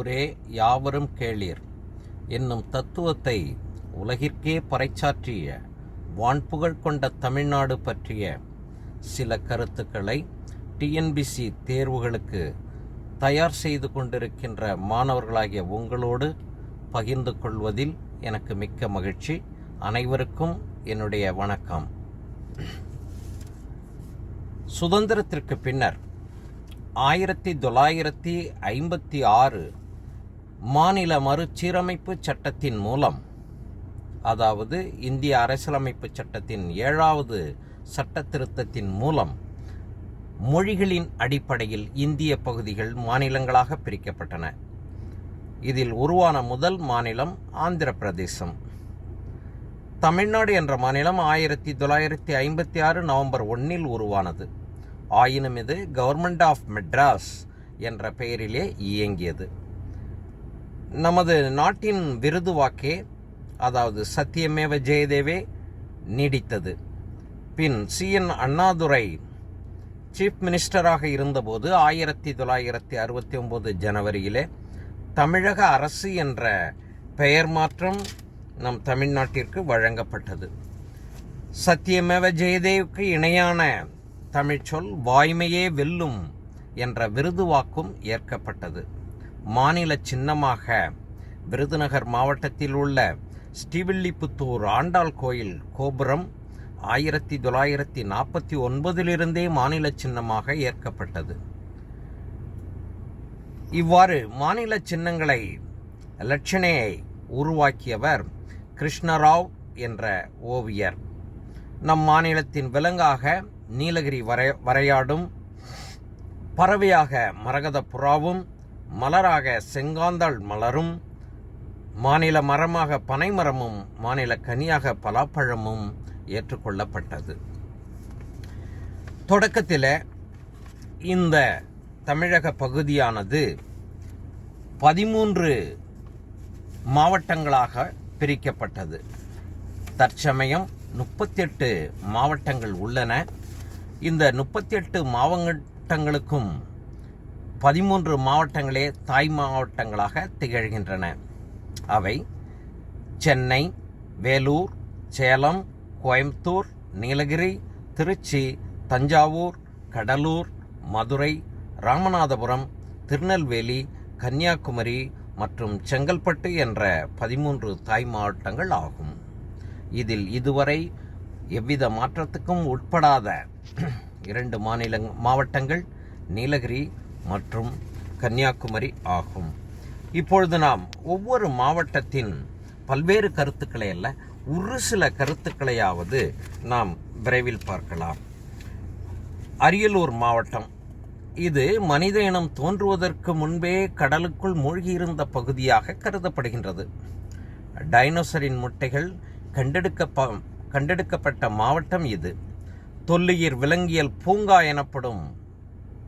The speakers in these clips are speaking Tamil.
ஊரே யாவரும் கேளீர். என்னும் தத்துவத்தை உலகிற்கே பறைச்சாற்றிய வான்புகழ் கொண்ட தமிழ்நாடு பற்றிய சில கருத்துக்களை டிஎன்பிசி தேர்வுகளுக்கு தயார் செய்து கொண்டிருக்கின்ற மாணவர்களாகிய உங்களோடு பகிர்ந்து கொள்வதில் எனக்கு மிக்க மகிழ்ச்சி. அனைவருக்கும் என்னுடைய வணக்கம். சுதந்திரத்திற்கு பின்னர் ஆயிரத்தி தொள்ளாயிரத்தி ஐம்பத்தி ஆறு மாநில மறுசீரமைப்பு சட்டத்தின் மூலம் அதாவது இந்திய அரசியலமைப்பு சட்டத்தின் ஏழாவது சட்ட திருத்தத்தின் மூலம் மொழிகளின் அடிப்படையில் இந்திய பகுதிகள் மாநிலங்களாக பிரிக்கப்பட்டன. இதில் உருவான முதல் மாநிலம் ஆந்திர பிரதேசம் தமிழ்நாடு என்ற மாநிலம் ஆயிரத்தி தொள்ளாயிரத்தி ஐம்பத்தி ஆறு நவம்பர் ஒன்னில் உருவானது. ஆயினும் இது கவர்மெண்ட் ஆஃப் மெட்ராஸ் என்ற பெயரிலே இயங்கியது. நமது நாட்டின் விருது வாக்கே அதாவது சத்தியமேவ ஜெயதேவே நீடித்தது. பின் சி. என். அண்ணாதுரை சீஃப் மினிஸ்டராக இருந்தபோது ஆயிரத்தி தொள்ளாயிரத்தி அறுபத்தி ஒம்பது ஜனவரியிலே தமிழக அரசு என்ற பெயர் மாற்றம் நம் தமிழ்நாட்டிற்கு வழங்கப்பட்டது. சத்தியமேவ ஜெயதேவுக்கு இணையான தமிழ்ச்சொல் வாய்மையே வெல்லும் என்ற விருது வாக்கும் ஏற்கப்பட்டது. மாநில சின்னமாக விருதுநகர் மாவட்டத்தில் உள்ள ஸ்ரீவில்லிபுத்தூர் ஆண்டாள் கோயில் கோபுரம் ஆயிரத்தி தொள்ளாயிரத்தி நாற்பத்தி ஒன்பதிலிருந்தே மாநில சின்னமாக ஏற்கப்பட்டது. இவ்வாறு மாநில சின்னங்களை லட்சணையை உருவாக்கியவர் கிருஷ்ணராவ் என்ற ஓவியர். நம் மாநிலத்தின் விலங்காக நீலகிரி வரை வரையாடும் பறவையாக மரகத புறாவும் மலராக செங்காந்தாள் மலரும் மாநில மரமாக பனைமரமும் மாநில கனியாக பலாப்பழமும் ஏற்றுக்கொள்ளப்பட்டது. தொடக்கத்தில் இந்த தமிழக பகுதியானது பதிமூன்று மாவட்டங்களாக பிரிக்கப்பட்டது. தற்சமயம் முப்பத்தெட்டு மாவட்டங்கள் உள்ளன. இந்த முப்பத்தெட்டு மாவட்டங்களுக்கும் பதிமூன்று மாவட்டங்களே தாய் மாவட்டங்களாக திகழ்கின்றன. அவை சென்னை வேலூர் சேலம் கோயம்புத்தூர் நீலகிரி திருச்சி தஞ்சாவூர் கடலூர் மதுரை ராமநாதபுரம் திருநெல்வேலி கன்னியாகுமரி மற்றும் செங்கல்பட்டு என்ற பதிமூன்று தாய் மாவட்டங்கள் ஆகும். இதில் இதுவரை எவ்வித மாற்றத்துக்கும் உட்படாத இரண்டு மாநில மாவட்டங்கள் நீலகிரி மற்றும் கன்னியாகுமரி ஆகும். இப்பொழுது நாம் ஒவ்வொரு மாவட்டத்தின் பல்வேறு கருத்துக்களை அல்ல ஒரு சில கருத்துக்களையாவது நாம் விரைவில் பார்க்கலாம். அரியலூர் மாவட்டம். இது மனித இனம் தோன்றுவதற்கு முன்பே கடலுக்குள் மூழ்கியிருந்த பகுதியாக கருதப்படுகின்றது. டைனோசரின் முட்டைகள் கண்டெடுக்க கண்டெடுக்கப்பட்ட மாவட்டம் இது. தொல்லுயிர் விலங்கியல் பூங்கா எனப்படும்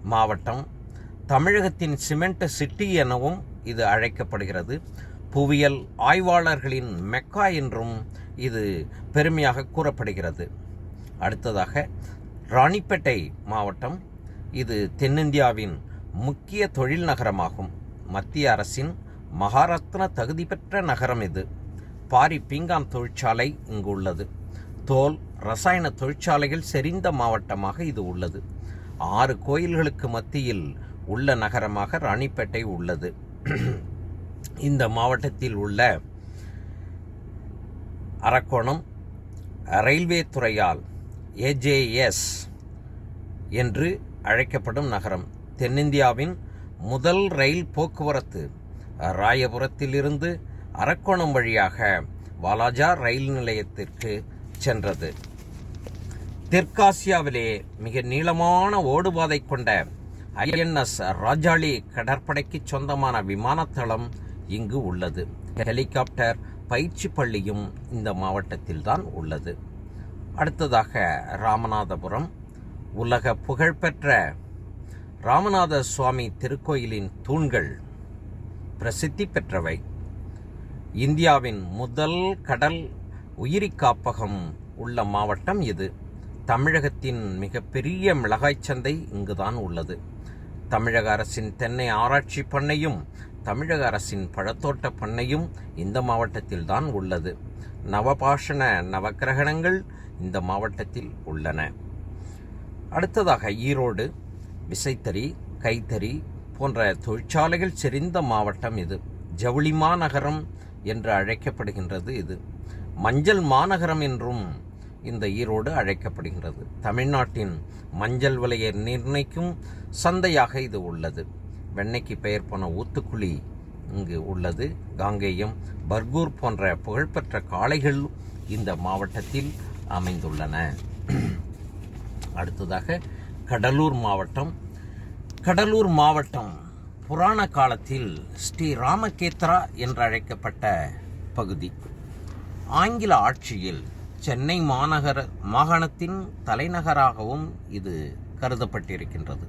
மாவட்டம். தமிழகத்தின் சிமெண்ட் சிட்டி எனவும் இது அழைக்கப்படுகிறது. புவியியல் ஆய்வாளர்களின் மெக்கா என்றும் இது பெருமையாக கூறப்படுகிறது. அடுத்ததாக ராணிப்பேட்டை மாவட்டம் இது தென்னிந்தியாவின் முக்கிய தொழில் நகரமாகும். மத்திய அரசின் மகாரத்ன தகுதி பெற்ற நகரம் இது. பாரி பீங்கான் தொழிற்சாலை இங்கு உள்ளது. தோல் ரசாயன தொழிற்சாலைகள் செறிந்த மாவட்டமாக இது உள்ளது. ஆறு கோயில்களுக்கு மத்தியில் உள்ள நகரமாக ராணிப்பேட்டை உள்ளது. இந்த மாவட்டத்தில் உள்ள அரக்கோணம் ரயில்வே துறையால் ஏஜேஎஸ் என்று அழைக்கப்படும் நகரம். தென்னிந்தியாவின் முதல் ரயில் போக்குவரத்து ராயபுரத்திலிருந்து அரக்கோணம் வழியாக வாலாஜா ரயில் நிலையத்திற்கு சென்றது. தெற்காசியாவிலே மிக நீளமான ஓடுபாதை கொண்ட ஐஎன்எஸ் ராஜாளி கடற்படைக்கு சொந்தமான விமானத்தளம் இங்கு உள்ளது. ஹெலிகாப்டர் பயிற்சி பள்ளியும் இந்த மாவட்டத்தில் தான் உள்ளது. அடுத்ததாக ராமநாதபுரம். உலக புகழ்பெற்ற ராமநாத சுவாமி திருக்கோயிலின் தூண்கள் பிரசித்தி பெற்றவை. இந்தியாவின் முதல் கடல் உயிரி காப்பகம் உள்ள மாவட்டம் இது. தமிழகத்தின் மிகப்பெரிய மிளகாய் சந்தை இங்குதான் உள்ளது. தமிழக அரசின் தென்னை ஆராய்ச்சி பண்ணையும் தமிழக அரசின் பழத்தோட்ட பண்ணையும் இந்த மாவட்டத்தில் தான் உள்ளது. நவபாஷண நவக்கிரகணங்கள் இந்த மாவட்டத்தில் உள்ளன. அடுத்ததாக ஈரோடு விசைத்தறி கைத்தறி போன்ற தொழிற்சாலைகள் செறிந்த மாவட்டம் இது. ஜவுளி மாநகரம் என்று அழைக்கப்படுகின்றது இது. மஞ்சள் மாநகரம் என்றும் இந்த ஈரோடு அழைக்கப்படுகிறது. தமிழ்நாட்டின் மஞ்சள் விலையை நிர்ணயிக்கும் சந்தையாக இது உள்ளது. வெண்ணெய்க்கு பெயர் போன ஊத்துக்குழி இங்கு உள்ளது. காங்கேயம் பர்கூர் போன்ற புகழ்பெற்ற காளைகள் இந்த மாவட்டத்தில் அமைந்துள்ளன. அடுத்ததாக கடலூர் மாவட்டம். கடலூர் மாவட்டம் புராண காலத்தில் ஸ்ரீ ராமகேத்ரா என்று அழைக்கப்பட்ட பகுதி. ஆங்கில ஆட்சியில் சென்னை மாநகர மாகாணத்தின் தலைநகராகவும் இது கருதப்பட்டிருக்கின்றது.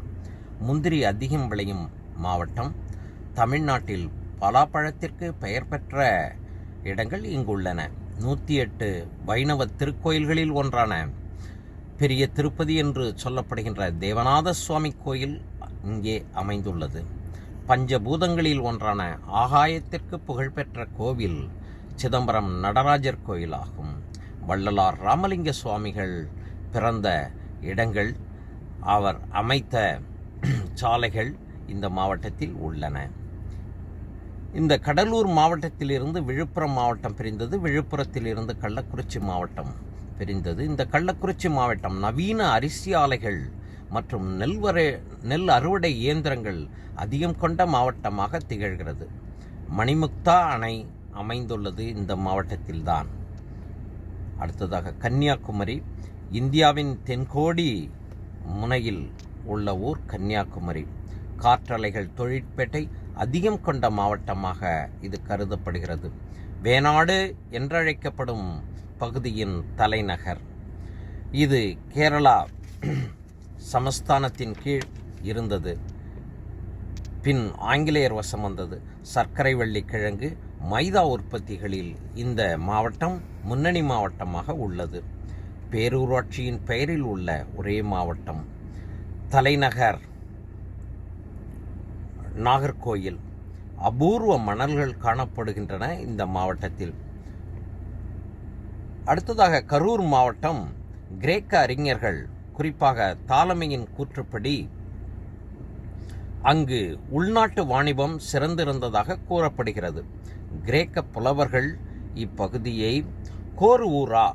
முந்திரி அதிகம் விளையும் மாவட்டம் தமிழ்நாட்டில் பலாப்பழத்திற்கு பெயர் பெற்ற இடங்கள் இங்குள்ளன. நூற்றி எட்டு வைணவ திருக்கோயில்களில் ஒன்றான பெரிய திருப்பதி என்று சொல்லப்படுகின்ற தேவநாத சுவாமி கோயில் இங்கே அமைந்துள்ளது. பஞ்சபூதங்களில் ஒன்றான ஆகாயத்திற்கு புகழ்பெற்ற கோவில் சிதம்பரம் நடராஜர் கோயிலாகும். வள்ளலார் ராமலிங்க சுவாமிகள் பிறந்த இடங்கள் அவர் அமைத்த சாலைகள் இந்த மாவட்டத்தில் உள்ளன. இந்த கடலூர் மாவட்டத்திலிருந்து விழுப்புரம் மாவட்டம் பிரிந்தது விழுப்புரத்தில் இருந்து கள்ளக்குறிச்சி மாவட்டம் பிரிந்தது. இந்த கள்ளக்குறிச்சி மாவட்டம் நவீன அரிசி ஆலைகள் மற்றும் நெல்வரை நெல் அறுவடை இயந்திரங்கள் அதிகம் கொண்ட மாவட்டமாக திகழ்கிறது. மணிமுக்தா அணை அமைந்துள்ளது இந்த மாவட்டத்தில்தான். அடுத்ததாக கன்னியாகுமரி. இந்தியாவின் தென்கோடி முனையில் உள்ள ஊர் கன்னியாகுமரி. காற்றலைகள் தொழிற்பேட்டை அதிகம் கொண்ட மாவட்டமாக இது கருதப்படுகிறது. வேணாடு என்றழைக்கப்படும் பகுதியின் தலைநகர். இது கேரளா சமஸ்தானத்தின் கீழ் இருந்தது. பின் ஆங்கிலேயர் வசம் வந்தது. சர்க்கரை வள்ளி கிழங்கு மைதா உற்பத்திகளில் இந்த மாவட்டம் முன்னணி மாவட்டமாக உள்ளது. பேரூராட்சியின் பெயரில் உள்ள ஒரே மாவட்டம் தலைநகர் நாகர்கோயில் அபூர்வ மணல்கள் காணப்படுகின்றன இந்த மாவட்டத்தில். அடுத்ததாக கரூர் மாவட்டம் கிரேக்க அறிஞர்கள் குறிப்பாக தாலமையின் கூற்றுப்படி அங்கு உள்நாட்டு வாணிபம் சிறந்திருந்ததாக கூறப்படுகிறது. கிரேக்க புலவர்கள் இப்பகுதியை கோர்வூரா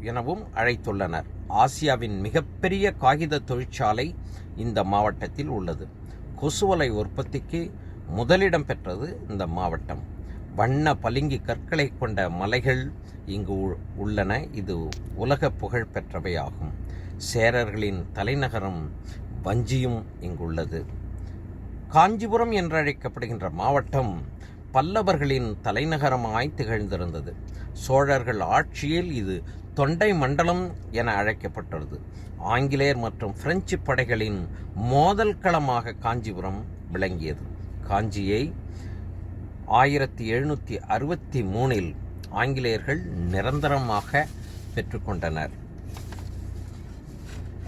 எனவும் அழைத்துள்ளனர். ஆசியாவின் மிகப்பெரிய காகித தொழிற்சாலை இந்த மாவட்டத்தில் உள்ளது. கொசுவலை உற்பத்திக்கு முதலிடம் பெற்றது இந்த மாவட்டம். வண்ண பளிங்கு கற்களை கொண்ட மலைகள் இங்கு உள்ளன. இது உலக புகழ் பெற்றவையாகும். சேரர்களின் தலைநகரம் வஞ்சியும் இங்குள்ளது. காஞ்சிபுரம் என்றழைக்கப்படுகின்ற மாவட்டம் பல்லவர்களின் தலைநகரமாய் திகழ்ந்திருந்தது. சோழர்கள் ஆட்சியில் இது தொண்டை மண்டலம் என அழைக்கப்பட்டது. ஆங்கிலேயர் மற்றும் பிரெஞ்சு படைகளின் மோதல் களமாக காஞ்சிபுரம் விளங்கியது. காஞ்சியை ஆயிரத்தி எழுநூற்றி அறுபத்தி மூணில் ஆங்கிலேயர்கள் நிரந்தரமாக பெற்றுக்கொண்டனர்.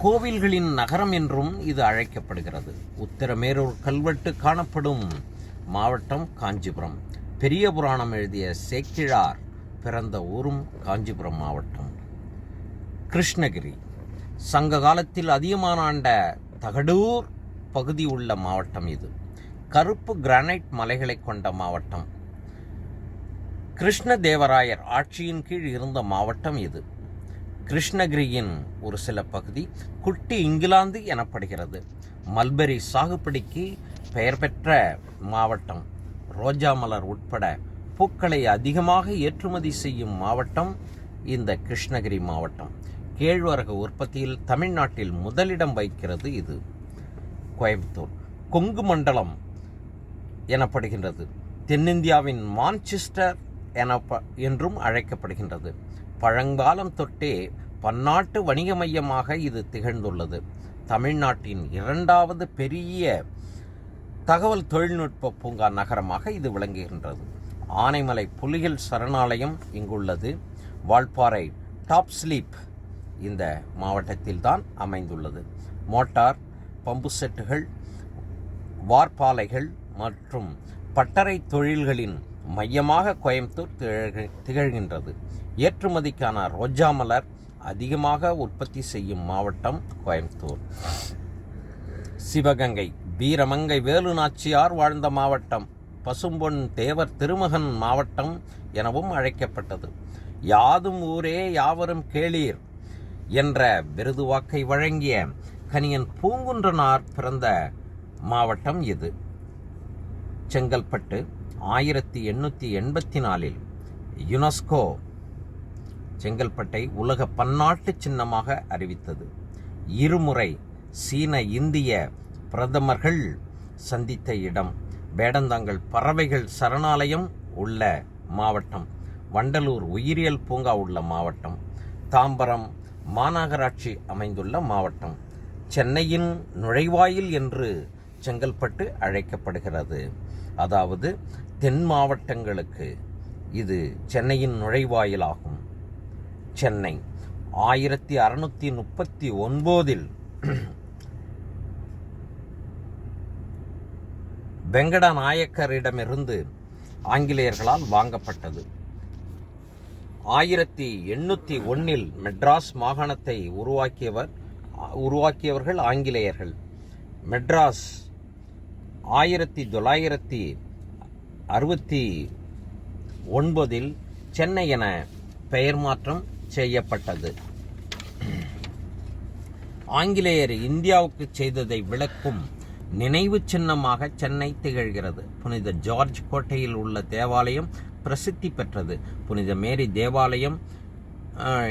கோவில்களின் நகரம் என்றும் இது அழைக்கப்படுகிறது. உத்தரமேரூர் கல்வெட்டு காணப்படும் மாவட்டம் காஞ்சிபுரம். பெரிய புராணம் எழுதிய சேக்கிழார் பிறந்த ஊரும் காஞ்சிபுரம் மாவட்டம். கிருஷ்ணகிரி. சங்க காலத்தில் அதிகமான ஆண்ட தகடூர் பகுதி உள்ள மாவட்டம் இது. கருப்பு கிரானைட் மலைகளை கொண்ட மாவட்டம். கிருஷ்ணதேவராயர் ஆட்சியின் கீழ் இருந்த மாவட்டம் இது. கிருஷ்ணகிரியின் ஒரு சில பகுதி குட்டி இங்கிலாந்து எனப்படுகிறது. மல்பெரி சாகுபடிக்கு பெயர் பெற்ற மாவட்டம் ரோஜா மலர் உட்பட பூக்களை அதிகமாக ஏற்றுமதி செய்யும் மாவட்டம் இந்த கிருஷ்ணகிரி மாவட்டம். கேழ்வரகு உற்பத்தியில் தமிழ்நாட்டில் முதலிடம் வைக்கிறது இது. கோயம்புத்தூர். கொங்கு மண்டலம் எனப்படுகின்றது. தென்னிந்தியாவின் மான்செஸ்டர் எனப்ப என்றும் அழைக்கப்படுகின்றது. பழங்காலம் தொட்டே பன்னாட்டு வணிக மையமாக இது திகழ்ந்துள்ளது. தமிழ்நாட்டின் இரண்டாவது பெரிய தகவல் தொழில்நுட்ப பூங்கா நகரமாக இது விளங்குகின்றது. ஆனைமலை புலிகள் சரணாலயம் இங்குள்ளது. வால்பாறை டாப் ஸ்லீப் இந்த மாவட்டத்தில்தான் அமைந்துள்ளது. மோட்டார் பம்பு செட்டுகள் வார்பாலைகள் மற்றும் பட்டறை தொழில்களின் மையமாக கோயம்புத்தூர் திகழ்க- திகழ்கின்றது. ஏற்றுமதிக்கான ரோஜா மலர் அதிகமாக உற்பத்தி செய்யும் மாவட்டம் கோயம்புத்தூர். சிவகங்கை வீரமங்கை வேலு நாச்சியார் வாழ்ந்த மாவட்டம். பசும்பொன் தேவர் திருமகன் மாவட்டம் எனவும் அழைக்கப்பட்டது. யாதும் ஊரே யாவரும் கேளீர் என்ற விருது வாக்கை வழங்கிய கனியன் பூங்குன்றனார் பிறந்த மாவட்டம் இது. செங்கல்பட்டு ஆயிரத்தி எண்ணூற்றி எண்பத்தி நாலில் யுனெஸ்கோ செங்கல்பட்டை உலக பன்னாட்டு சின்னமாக அறிவித்தது. இருமுறை சீன இந்திய பிரதமர்கள் சந்தித்த இடம் வேடந்தாங்கல் பறவைகள் சரணாலயம் உள்ள மாவட்டம். வண்டலூர் உயிரியல் பூங்கா உள்ள மாவட்டம். தாம்பரம் மாநகராட்சி அமைந்துள்ள மாவட்டம். சென்னையின் நுழைவாயில் என்று செங்கல்பட்டு அழைக்கப்படுகிறது. அதாவது தென் மாவட்டங்களுக்கு இது சென்னையின் நுழைவாயிலாகும். சென்னை ஆயிரத்தி அறுநூற்றி முப்பத்தி ஒன்பதில் வெங்கட நாயக்கரிடமிருந்து ஆங்கிலேயர்களால் வாங்கப்பட்டது. ஆயிரத்தி எண்ணூற்றி ஒன்றில் மெட்ராஸ் மாகாணத்தை உருவாக்கியவர் உருவாக்கியவர்கள் ஆங்கிலேயர்கள். மெட்ராஸ் ஆயிரத்தி தொள்ளாயிரத்தி அறுபத்தி ஒன்பதில் சென்னை என பெயர் மாற்றம் செய்யப்பட்டது. ஆங்கிலேயர் இந்தியாவுக்கு செய்ததை விளக்கும் நினைவு சின்னமாக சென்னை திகழ்கிறது. புனித ஜார்ஜ் கோட்டையில் உள்ள தேவாலயம் பிரசித்தி பெற்றது. புனித மேரி தேவாலயம்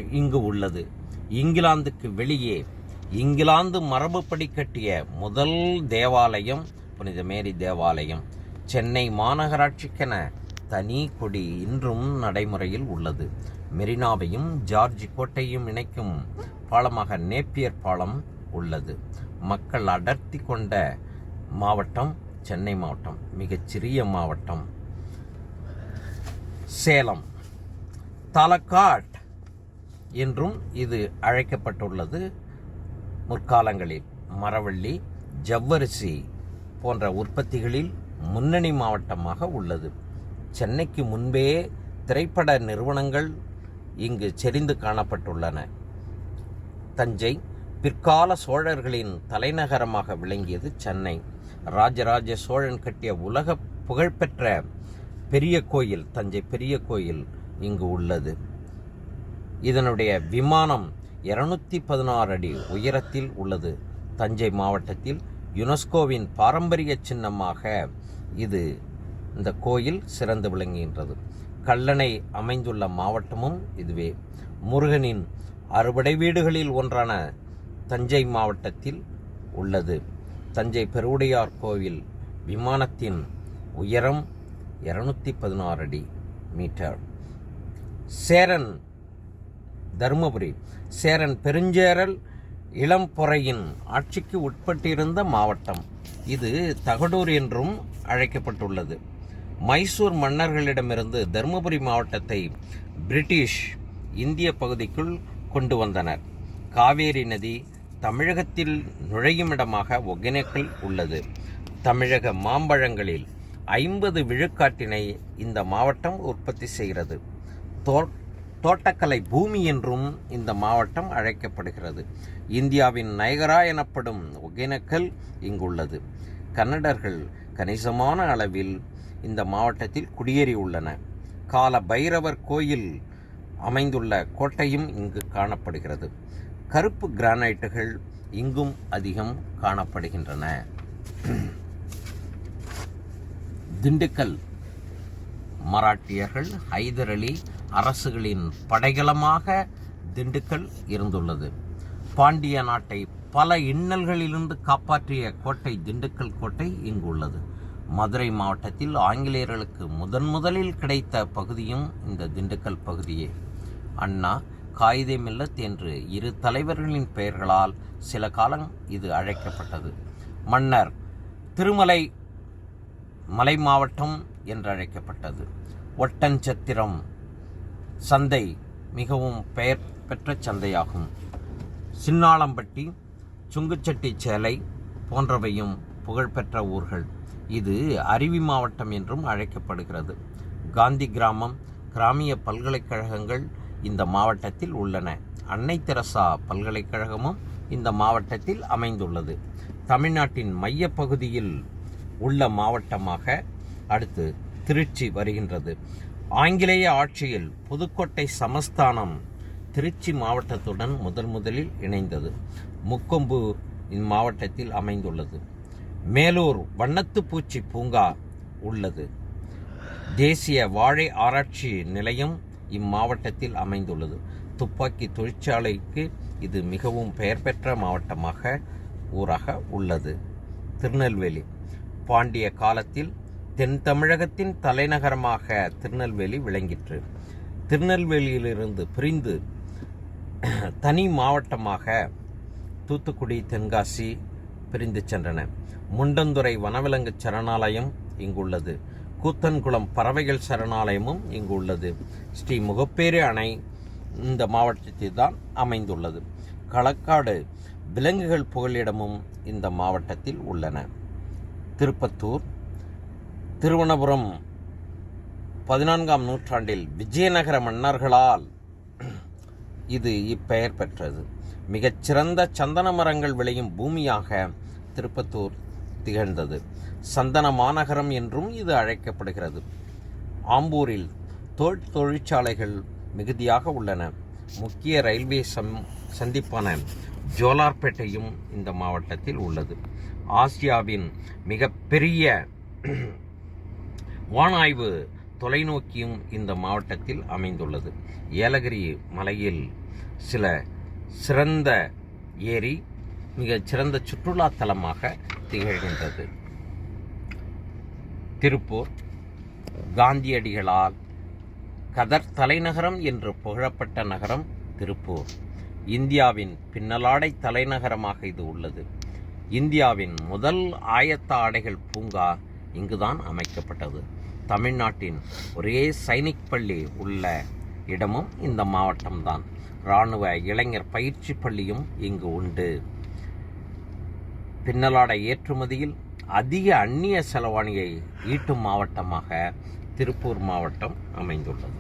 இங்கு உள்ளது. இங்கிலாந்துக்கு வெளியே இங்கிலாந்து மரபுப்படி கட்டிய முதல் தேவாலயம் புனித மேரி தேவாலயம். சென்னை மாநகராட்சிக்கென தனி கொடி இன்றும் நடைமுறையில் உள்ளது. மெரினாவையும் ஜார்ஜ் கோட்டையும் இணைக்கும் பாலமாக நேப்பியர் பாலம் உள்ளது. மக்கள் அடர்த்தி கொண்ட மாவட்டம் சென்னை மாவட்டம் மிகச்சிறிய மாவட்டம் சேலம். தலக்காட் என்றும் இது அழைக்கப்பட்டுள்ளது. முற்காலங்களில் மரவள்ளி ஜவ்வரிசி போன்ற உற்பத்திகளில் முன்னணி மாவட்டமாக உள்ளது. சென்னைக்கு முன்பே திரைப்பட நிறுவனங்கள் இங்கு செறிந்து காணப்பட்டுள்ளன. தஞ்சை பிற்கால சோழர்களின் தலைநகரமாக விளங்கியது சென்னை. ராஜராஜ சோழன் கட்டிய உலக புகழ்பெற்ற பெரிய கோயில் தஞ்சை பெரிய கோயில் இங்கு உள்ளது. இதனுடைய விமானம் இருநூத்தி பதினாறு அடி உயரத்தில் உள்ளது. தஞ்சை மாவட்டத்தில் யுனெஸ்கோவின் பாரம்பரிய சின்னமாக இது இந்த கோயில் சிறந்து விளங்குகின்றது. கல்லணை அமைந்துள்ள மாவட்டமும் இதுவே. முருகனின் அறுபடை வீடுகளில் ஒன்றான தஞ்சை மாவட்டத்தில் உள்ளது. தஞ்சை பெருவுடையார் கோவில் விமானத்தின் உயரம் இருநூத்தி பதினாறு அடி மீட்டர். சேரன் தருமபுரி. சேரன் பெருஞ்சேரல் இளம்பொறையின் ஆட்சிக்கு உட்பட்டிருந்த மாவட்டம். இது தகடூர் என்றும் அழைக்கப்பட்டுள்ளது. மைசூர் மன்னர்களிடமிருந்து தருமபுரி மாவட்டத்தை பிரிட்டிஷ் இந்திய பகுதிக்குள் கொண்டு வந்தனர். காவேரி நதி தமிழகத்தில் நுழையும் இடமாக ஒகேனக்கல் உள்ளது. தமிழக மாம்பழங்களில் ஐம்பது விழுக்காட்டினை இந்த மாவட்டம் உற்பத்தி செய்கிறது. தோ- தோட்டக்கலை பூமி என்றும் இந்த மாவட்டம் அழைக்கப்படுகிறது. இந்தியாவின் நயகரா எனப்படும் ஒகேனக்கல் இங்குள்ளது. கன்னடர்கள் கணிசமான அளவில் இந்த மாவட்டத்தில் குடியேறியுள்ளன கால பைரவர் கோயில் அமைந்துள்ள கோட்டையும் இங்கு காணப்படுகிறது. கருப்பு கிரானைட்டுகள் இங்கும் அதிகம் காணப்படுகின்றன. திண்டுக்கல் மராட்டியர்கள் ஹைதர் அலி அரசுகளின் படைகளமாக திண்டுக்கல் இருந்துள்ளது. பாண்டிய நாட்டை பல இன்னல்களிலிருந்து காப்பாற்றிய கோட்டை திண்டுக்கல் கோட்டை இங்கு உள்ளது மதுரை மாவட்டத்தில் ஆங்கிலேயர்களுக்கு முதன் முதலில் கிடைத்த பகுதியும் இந்த திண்டுக்கல் பகுதியே. அண்ணா காயிதே மில்லத் என்று இரு தலைவர்களின் பெயர்களால் சில காலம் இது அழைக்கப்பட்டது. மன்னர் திருமலை மலை மாவட்டம் என்று அழைக்கப்பட்டது. ஒட்டஞ்சத்திரம் சந்தை மிகவும் பெயர் பெற்ற சந்தையாகும். சின்னாளம்பட்டி சுங்குச்சட்டி சேலை போன்றவையும் புகழ்பெற்ற ஊர்கள். இது அருவி மாவட்டம் என்றும் அழைக்கப்படுகிறது. காந்தி கிராமம் கிராமிய பல்கலைக்கழகங்கள் இந்த மாவட்டத்தில் உள்ளன. அன்னை தெரசா பல்கலைக்கழகமும் இந்த மாவட்டத்தில் அமைந்துள்ளது. தமிழ்நாட்டின் மையப்பகுதியில் உள்ள மாவட்டமாக அடுத்து திருச்சி வருகின்றது. ஆங்கிலேய ஆட்சியில் புதுக்கோட்டை சமஸ்தானம் திருச்சி மாவட்டத்துடன் முதன் முதலில் இணைந்தது. முக்கொம்பு இம்மாவட்டத்தில் அமைந்துள்ளது. மேலூர் வண்ணத்துப்பூச்சி பூங்கா உள்ளது. தேசிய வாழை ஆராய்ச்சி நிலையம் இம்மாவட்டத்தில் அமைந்துள்ளது. துப்பாக்கி தொழிற்சாலைக்கு இது மிகவும் பெயர் பெற்ற மாவட்டமாக ஊராக உள்ளது. திருநெல்வேலி. பாண்டிய காலத்தில் தென் தமிழகத்தின் தலைநகரமாக திருநெல்வேலி விளங்கிற்று. திருநெல்வேலியிலிருந்து பிரிந்து தனி மாவட்டமாக தூத்துக்குடி தென்காசி பிரிந்து சென்றன. முண்டந்துறை வனவிலங்கு சரணாலயம் இங்குள்ளது. கூத்தன்குளம் பறவைகள் சரணாலயமும் இங்கு உள்ளது. ஸ்ரீ முகப்பேறு அணை இந்த மாவட்டத்தில் தான் அமைந்துள்ளது. களக்காடு விலங்குகள் புகலிடமும் இந்த மாவட்டத்தில் உள்ளன. திருப்பத்தூர் திருவனபுரம் பதினான்காம் நூற்றாண்டில் விஜயநகர மன்னர்களால் இது இப்பெயர் பெற்றது. மிகச்சிறந்த சந்தன மரங்கள் விளையும் பூமியாக திருப்பத்தூர் திகழ்ந்தது. சந்தன மாநகரம் என்றும் இது அழைக்கப்படுகிறது. ஆம்பூரில் தோல் தொழிற்சாலைகள் மிகுதியாக உள்ளன. முக்கிய ரயில்வே சம் சந்திப்பான ஜோலார்பேட்டையும் இந்த மாவட்டத்தில் உள்ளது. ஆசியாவின் மிகப்பெரிய வானாய்வு தொலைநோக்கியும் இந்த மாவட்டத்தில் அமைந்துள்ளது. ஏலகிரி மலையில் சில சிறந்த ஏரி மிகச் சிறந்த சுற்றுலா தலமாக திகழ்கின்றது. திருப்பூர் காந்தியடிகளால் கதர் தலைநகரம் என்று புகழப்பட்ட நகரம் திருப்பூர். இந்தியாவின் பின்னலாடை தலைநகரமாக இது உள்ளது. இந்தியாவின் முதல் ஆயத்த ஆடைகள் பூங்கா இங்குதான் அமைக்கப்பட்டது. தமிழ்நாட்டின் ஒரே சைனிக் பள்ளி உள்ள இடமும் இந்த மாவட்டம்தான். இராணுவ இளைஞர் பயிற்சி பள்ளியும் இங்கு உண்டு. பின்னலாடை ஏற்றுமதியில் அதிக அந்நிய செலவாணியை ஈட்டும் மாவட்டமாக திருப்பூர் மாவட்டம் அமைந்துள்ளது.